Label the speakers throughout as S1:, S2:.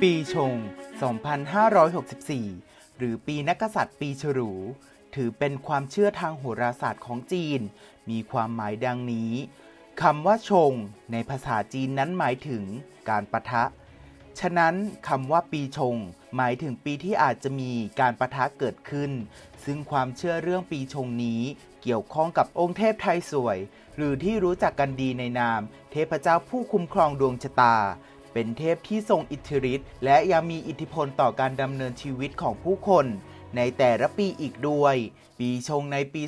S1: ปีชง 2564 หรือปีนักษัตริย์ปีฉลู ถือเป็นความเชื่อทางโหราศาสตร์ของจีน มีความหมายดังนี้ คำว่าชง ในภาษาจีนนั้นหมายถึงการปะทะ ฉะนั้นคำว่าปีชง หมายถึงปีที่อาจจะมีการปะทะเกิดขึ้น ซึ่งความเชื่อเรื่องปีชงนี้เกี่ยวข้องกับองค์เทพไทยสวย หรือที่รู้จักกันดีในนาม เทพเจ้าผู้คุ้มครองดวงชะตา เป็นเทพที่ทรงอิทธิฤทธิ์และยังมีอิทธิพลต่อการดำเนินชีวิตของผู้คน ในแต่ละปีอีกด้วย ปีชงในปี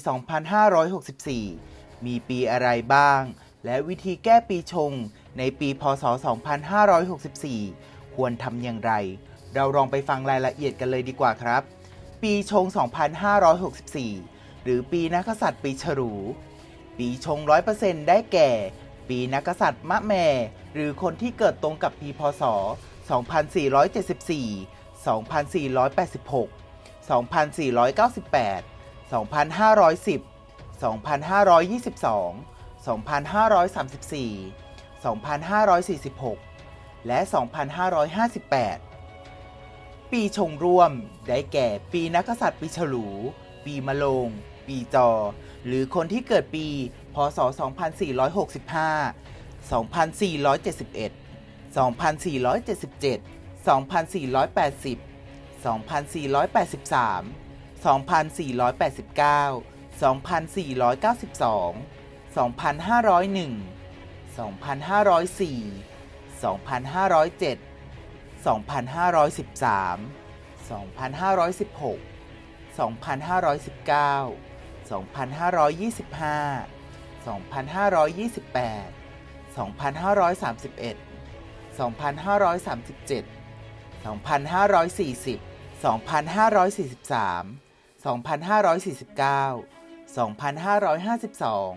S1: 2564 มีปีอะไรบ้าง และวิธีแก้ปีชงในปีพศ 2564 ควรทำอย่างไร เราลองไปฟังรายละเอียดกันเลยดีกว่าครับ ปีชง 2564 หรือปีนักษัตริย์ปีฉลู ปีชง100%ได้แก่ ปีนักษัตริย์มะแม่ หรือคนที่เกิดตรงกับปีพศ 2474 2486 2498 2510 2522 2534 2546 และ 2558 ปีชงร่วมได้แก่ปีนักษัตริย์ปีฉลู ปีมะโรงปีจอ หรือคนที่เกิดปี พศ 2465 2471 2477 2480 2483 2489 2492 2501 2504 2507 2513 2516 2519 2525 2528 2531 2537 2540 2543 2549 2552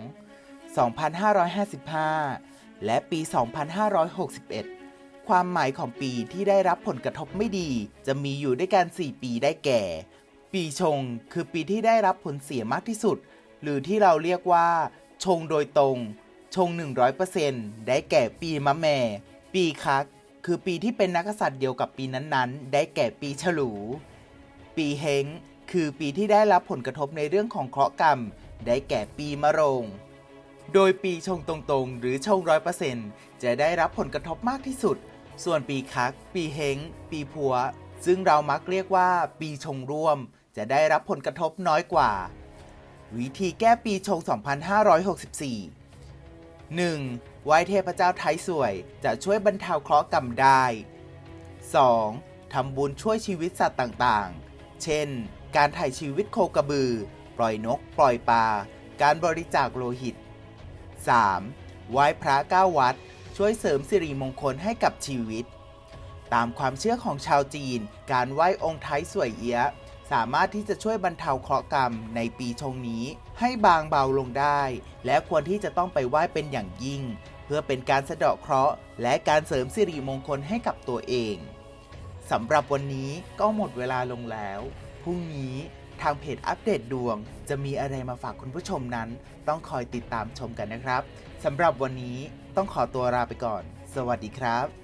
S1: 2555 และปี 2561 ความหมายของปีที่ได้รับผลกระทบไม่ดี จะมีอยู่ด้วยกัน 4 ปีได้แก่ ปีชงคือปีที่ได้รับผลเสียมากที่สุด หรือที่เราเรียกว่า ชงโดยตรง ชง 100%ได้แก่ปีมะแม่ ปีคัก คือปีที่เป็นนักษัตริย์เดียวกับปีนั้นๆ ได้แก่ปีฉลู ปีเฮงคือปีที่ได้รับผลกระทบในเรื่องของเคราะห์กรรม ได้แก่ปีมะโรง โดยปีชงตรงๆ หรือชงร้อยเปอร์เซ็นต์จะได้รับผลกระทบมากที่สุด ส่วนปีคัก ปีเฮงปีพัว ซึ่งเรามักเรียกว่า ปีชงร่วม จะได้รับผลกระทบน้อยกว่า วิธีแก้ปีชง 2564 1. ไหว้เทพเจ้าไทยสวยจะช่วยบรรเทาเคราะห์กรรมได้ 2. ทำบุญช่วยชีวิตสัตว์ต่างๆ เช่น การถ่ายชีวิตโคกระบือ ปล่อยนก ปล่อยปลา การบริจาคโลหิต 3. ไหว้พระเก้าวัด ช่วยเสริมสิริมงคลให้กับชีวิต ตามความเชื่อของชาวจีน การไหว้องค์ไทยสวยเอียะ สามารถที่จะช่วยบรรเทาเคราะห์กรรมในปีชงนี้ ให้บางเบาลงได้ และควรที่จะต้องไปไหว้เป็นอย่างยิ่ง เพื่อเป็นการสะเดาะเคราะห์และการเสริมสิริมงคลให้กับตัวเองสำหรับวันนี้ก็หมดเวลาลงแล้ว พรุ่งนี้ทางเพจอัปเดตดวง จะมีอะไรมาฝากคุณผู้ชมนั้น ต้องคอยติดตามชมกันนะครับสำหรับวันนี้ต้องขอตัวลาไปก่อน สวัสดีครับ